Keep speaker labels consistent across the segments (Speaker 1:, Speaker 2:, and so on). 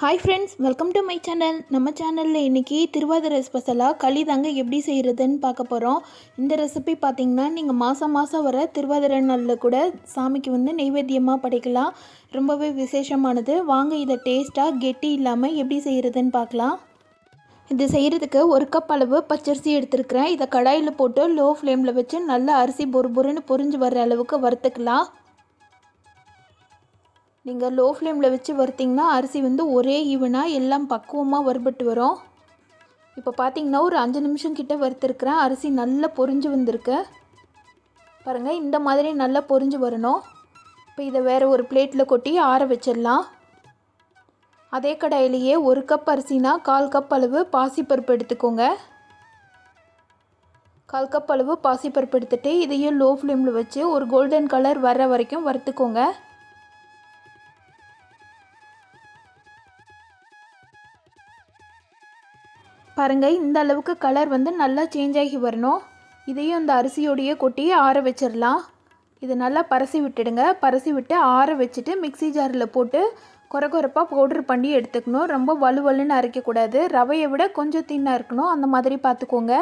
Speaker 1: Hi friends welcome to my channel நம்ம சேனலில் இன்றைக்கி திருவாதிரை ஸ்பெஷலாக களி தாங்க எப்படி செய்கிறதுன்னு பார்க்க போகிறோம் இந்த ரெசிபி பார்த்திங்கன்னா நீங்கள் மாதம் மாதம் வர திருவாதிரை நாளில் கூட சாமிக்கு வந்து நெய்வேத்தியமாக படைக்கலாம். ரொம்பவே விசேஷமானது. வாங்க இதை டேஸ்ட்டாக கெட்டி இல்லாமல் எப்படி செய்கிறதுன்னு பார்க்கலாம். இது செய்கிறதுக்கு ஒரு கப் அளவு பச்சரிசி எடுத்துருக்கிறேன். இதை கடாயில் போட்டு லோ ஃப்ளேமில் வச்சு நல்லா அரிசி பொறு பொறுன்னு பொறிஞ்சு வர்ற அளவுக்கு வறுத்துக்கலாம். நீங்கள் லோ ஃப்ளேமில் வச்சு வறுத்திங்கன்னா அரிசி வந்து ஒரே ஈவனாக எல்லாம் பக்குவமாக வறுபட்டு வரும். இப்போ பார்த்தீங்கன்னா ஒரு அஞ்சு நிமிஷம் கிட்ட வறுத்துருக்குறேன். அரிசி நல்லா பொரிஞ்சு வந்திருக்கு. பாருங்கள் இந்த மாதிரி நல்லா பொரிஞ்சு வரணும். இப்போ இதை வேறு ஒரு பிளேட்டில் கொட்டி ஆற வச்சிடலாம். அதே கடாயிலேயே ஒரு கப் அரிசினா கால் கப் அளவு பாசிப்பருப்பு எடுத்துக்கோங்க. கால் கப் அளவு பாசிப்பருப்பு எடுத்துகிட்டு இதையும் லோ ஃப்ளேமில் வச்சு ஒரு கோல்டன் கலர் வர்ற வரைக்கும் வறுத்துக்கோங்க. பாருங்கள் இந்த அளவுக்கு கலர் வந்து நல்லா சேஞ்ச் ஆகி வரணும். இதையும் இந்த அரிசியோடையே கொட்டி ஆற வச்சிடலாம் இது நல்லா பரசி விட்டுடுங்க. பரசி விட்டு ஆற வச்சுட்டு மிக்சி ஜாரில் போட்டு குறை குறைப்பாக பவுட்ரு பண்ணி எடுத்துக்கணும். ரொம்ப வலுவலுன்னு அரைக்கக்கூடாது ரவையை விட கொஞ்சம் தின்னாக இருக்கணும். அந்த மாதிரி பார்த்துக்கோங்க.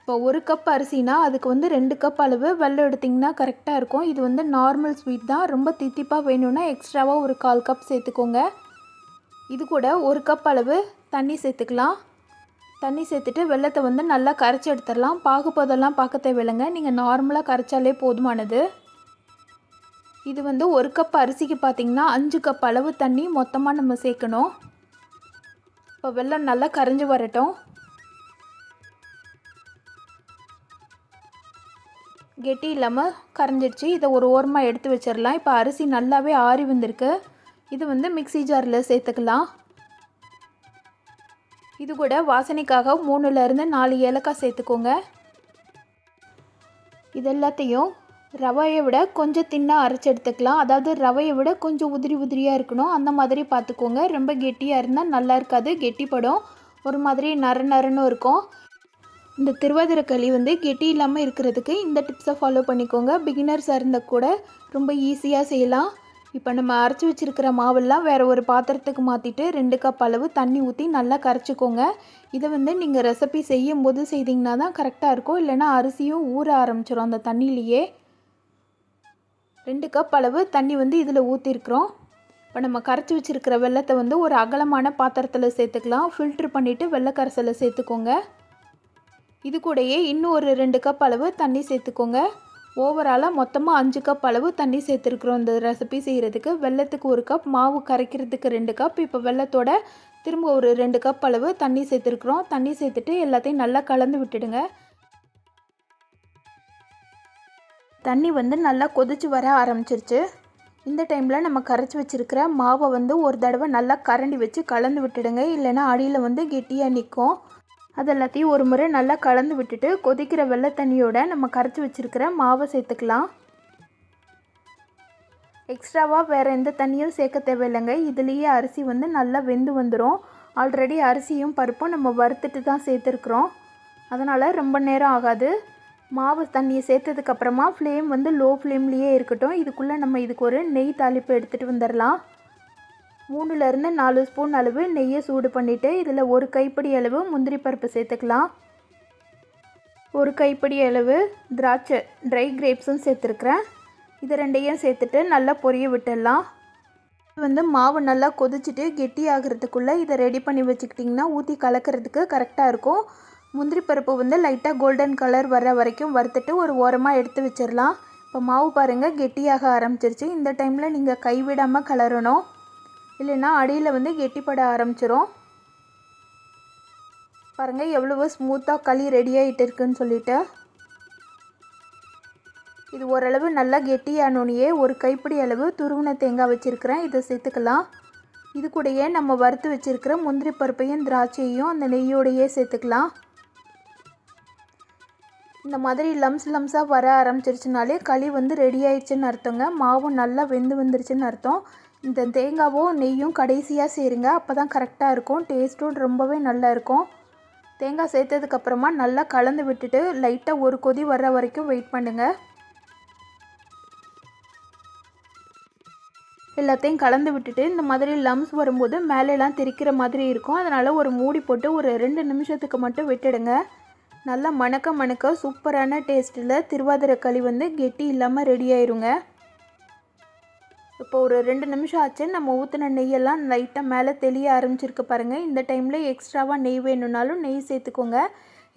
Speaker 1: இப்போ ஒரு கப் அரிசினா அதுக்கு வந்து ரெண்டு கப் அளவு வெள்ளம் எடுத்திங்கன்னா கரெக்டாக இருக்கும். இது வந்து நார்மல் ஸ்வீட் தான். ரொம்ப தித்திப்பாக வேணும்னா எக்ஸ்ட்ராவாக ஒரு கால் கப் சேர்த்துக்கோங்க. இது கூட ஒரு கப் அளவு தண்ணி சேர்த்துக்கலாம். தண்ணி சேர்த்துட்டு வெள்ளத்தை வந்து நல்லா கரைச்சி எடுத்துடலாம். பாகுபதெல்லாம் பார்க்க தேவையில்லைங்க. நீங்கள் நார்மலாக கரைச்சாலே போதுமானது. இது வந்து ஒரு கப் அரிசிக்கு பார்த்திங்கன்னா அஞ்சு கப் அளவு தண்ணி மொத்தமாக நம்ம சேர்க்கணும். இப்போ வெள்ளம் நல்லா கரைஞ்சி வரட்டும். கெட்டி இல்லாமல் கரைஞ்சிடுச்சு. இதை ஒரு ஓரமாக எடுத்து வச்சிடலாம். இப்போ அரிசி நல்லாவே ஆறி வந்திருக்கு. இது வந்து மிக்சி ஜாரில் சேர்த்துக்கலாம். இது கூட வாசனைக்காக மூணுலேருந்து நாலு ஏலக்காய் சேர்த்துக்கோங்க. இது எல்லாத்தையும் ரவையை விட கொஞ்சம் தின்னாக அரைச்சி எடுத்துக்கலாம். அதாவது ரவையை விட கொஞ்சம் உதிரி உதிரியாக இருக்கணும். அந்த மாதிரி பார்த்துக்கோங்க. ரொம்ப கெட்டியாக இருந்தால் நல்லா இருக்காது. கெட்டிப்படும். ஒரு மாதிரி நர நரன்னு இருக்கும். இந்த திருவாதிரை களி வந்து கெட்டி இல்லாமல் இருக்கிறதுக்கு இந்த டிப்ஸை ஃபாலோ பண்ணிக்கோங்க. பிகினர்ஸாக இருந்தால் கூட ரொம்ப ஈஸியாக செய்யலாம். இப்போ நம்ம அரைச்சி வச்சுருக்கிற மாவெல்லாம் வேறு ஒரு பாத்திரத்துக்கு மாற்றிட்டு ரெண்டு கப் அளவு தண்ணி ஊற்றி நல்லா கரைச்சிக்கோங்க. இதை வந்து நீங்கள் ரெசிபி செய்யும் போது செய்திங்கன்னா தான் கரெக்டாக இருக்கும். இல்லைனா அரிசியும் ஊற ஆரம்பிச்சிடும் அந்த தண்ணியிலையே. ரெண்டு கப் அளவு தண்ணி வந்து இதில் ஊற்றிருக்குறோம் இப்போ நம்ம கரைச்சி வச்சுருக்கிற வெள்ளத்தை வந்து ஒரு அகலமான பாத்திரத்தில் சேர்த்துக்கலாம். ஃபில்ட்ரு பண்ணிவிட்டு வெள்ளை சேர்த்துக்கோங்க. இது கூடயே இன்னும் ஒரு ரெண்டு கப் அளவு தண்ணி சேர்த்துக்கோங்க. ஓவராலாக மொத்தமாக அஞ்சு கப் அளவு தண்ணி சேர்த்துருக்குறோம். இந்த ரெசிபி செய்கிறதுக்கு வெள்ளத்துக்கு ஒரு கப் மாவு கரைக்கிறதுக்கு ரெண்டு கப் இப்போ வெள்ளத்தோட திரும்ப ஒரு ரெண்டு கப் அளவு தண்ணி சேர்த்துருக்குறோம். தண்ணி சேர்த்துட்டு எல்லாத்தையும் நல்லா கலந்து விட்டுடுங்க. தண்ணி வந்து நல்லா கொதிச்சு வர ஆரம்பிச்சிருச்சு. இந்த டைமில் நம்ம கரைச்சி வச்சுருக்கிற மாவை வந்து ஒரு தடவை நல்லா கரண்டி வச்சு கலந்து விட்டுடுங்க. இல்லைன்னா அடியில் வந்து கெட்டியாக நிற்கும் அது எல்லாத்தையும் ஒரு முறை நல்லா கலந்து விட்டுட்டு கொதிக்கிற வெள்ளை தண்ணியோட நம்ம கரைச்சி வச்சுருக்கிற மாவை சேர்த்துக்கலாம். எக்ஸ்ட்ராவாக வேறு எந்த தண்ணியும் சேர்க்க தேவையில்லைங்க. இதுலேயே அரிசி வந்து நல்லா வெந்து வந்துடும் ஆல்ரெடி அரிசியும் பருப்பும் நம்ம வறுத்துட்டு தான் சேர்த்துருக்குறோம். அதனால் ரொம்ப நேரம் ஆகாது. மாவு தண்ணியை சேர்த்ததுக்கப்புறமா ஃப்ளேம் வந்து லோ ஃப்ளேம்லேயே இருக்கட்டும். இதுக்குள்ளே நம்ம இதுக்கு ஒரு நெய் தாளிப்பு எடுத்துகிட்டு வந்துடலாம் மூணுலேருந்து நாலு ஸ்பூன் அளவு நெய்யை சூடு பண்ணிவிட்டு இதில் ஒரு கைப்பிடி அளவு முந்திரி பருப்பு சேர்த்துக்கலாம். ஒரு கைப்பிடி அளவு திராட்சை ட்ரை கிரேப்ஸும் சேர்த்துருக்குறேன். இது ரெண்டையும் சேர்த்துட்டு நல்லா பொரிய விட்டுடலாம். வந்து மாவு நல்லா கொதிச்சுட்டு கெட்டி ஆகிறதுக்குள்ளே இதை ரெடி பண்ணி வச்சுக்கிட்டிங்கன்னா ஊற்றி கலக்கிறதுக்கு கரெக்டாக இருக்கும். முந்திரி பருப்பு வந்து லைட்டாக கோல்டன் கலர் வர வரைக்கும் வறுத்துட்டு ஒரு ஓரமாக எடுத்து வச்சிடலாம். இப்போ மாவு பாருங்கள் கெட்டியாக ஆரம்பிச்சிருச்சு. இந்த டைமில் நீங்கள் கைவிடாமல் கலரணும். இல்லைன்னா அடியில் வந்து கெட்டிப்பட ஆரம்பிச்சிரும். பாருங்கள் எவ்வளவு ஸ்மூத்தாக களி ரெடி ஆகிட்டு இருக்குன்னு சொல்லிட்டு. இது ஓரளவு நல்லா கெட்டியானோனையே ஒரு கைப்பிடி அளவு துருவின தேங்காய் வச்சுருக்கிறேன். இதை சேர்த்துக்கலாம். இது கூடயே நம்ம வறுத்து வச்சுருக்கிற முந்திரி பருப்பையும் திராட்சையும் அந்த நெய்யோடையே சேர்த்துக்கலாம். இந்த மாதிரி லம்ஸ் லம்ஸாக வர ஆரம்பிச்சிருச்சுனாலே களி வந்து ரெடி ஆயிடுச்சுன்னு அர்த்தங்க. மாவும் நல்லா வெந்து வந்துருச்சுன்னு அர்த்தம். இந்த தேங்காவும் நெய்யும் கடைசியாக சேருங்க. அப்போ தான் கரெக்டாக இருக்கும். டேஸ்ட்டும் ரொம்பவே நல்லா இருக்கும். தேங்காய் சேர்த்ததுக்கப்புறமா நல்லா கலந்து விட்டுட்டு லைட்டாக ஒரு கொதி வர்ற வரைக்கும் வெயிட் பண்ணுங்கள் எல்லாத்தையும் கலந்து விட்டுட்டு இந்த மாதிரி லம்ஸ் வரும்போது மேலெலாம் தெரிக்கிற மாதிரி இருக்கும். அதனால் ஒரு மூடி போட்டு ஒரு ரெண்டு நிமிஷத்துக்கு மட்டும் விட்டுடுங்க. நல்லா மணக்க மணக்க சூப்பரான டேஸ்ட்டில் திருவாதிரை களி வந்து கெட்டி இல்லாமல் ரெடி ஆயிருங்க. இப்போ ஒரு ரெண்டு நிமிஷம் ஆச்சு. நம்ம ஊற்றின நெய்யெல்லாம் லைட்டாக மேலே தெளிய ஆரம்பிச்சிருக்கு பாருங்கள் இந்த டைமில் எக்ஸ்ட்ராவாக நெய் வேணும்னாலும் நெய் சேர்த்துக்கோங்க.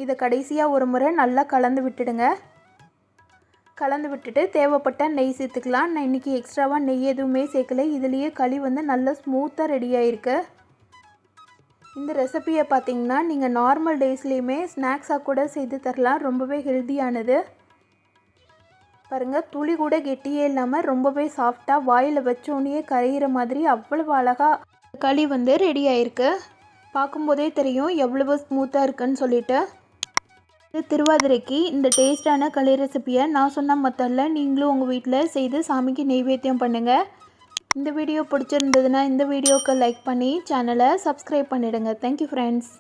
Speaker 1: இதை கடைசியாக ஒரு முறை நல்லா கலந்து விட்டுடுங்க. கலந்து விட்டுட்டு தேவைப்பட்ட நெய் சேர்த்துக்கலாம். நான் இன்றைக்கி எக்ஸ்ட்ராவாக நெய் எதுவுமே சேர்க்கல. இதுலேயே களி வந்து நல்லா ஸ்மூத்தாக ரெடி ஆகிருக்கு இந்த ரெசிபியை பார்த்தீங்கன்னா நீங்கள் நார்மல் டேஸ்லேயுமே ஸ்நாக்ஸாக கூட செய்து தரலாம். ரொம்பவே ஹெல்த்தியானது பாருங்கள் துளி கூட கெட்டியே இல்லாமல் ரொம்பவே சாஃப்டாக வாயில் வச்சோடனே கரையிற மாதிரி அவ்வளவு அழகாக களி வந்து ரெடி ஆயிருக்கு. பார்க்கும்போதே தெரியும் எவ்வளவு ஸ்மூத்தாக இருக்குன்னு சொல்லிட்டு. இது திருவாதிரைக்கு இந்த டேஸ்டான களி ரெசிப்பியை நான் சொன்ன மெத்தடில் நீங்களும் உங்கள் வீட்டில் செய்து சாமிக்கு நெய்வேத்தியம் பண்ணுங்கள் இந்த வீடியோ பிடிச்சிருந்ததுன்னா இந்த வீடியோவுக்கு லைக் பண்ணி சேனலை சப்ஸ்கிரைப் பண்ணிவிடுங்க தேங்க்யூ ஃப்ரெண்ட்ஸ்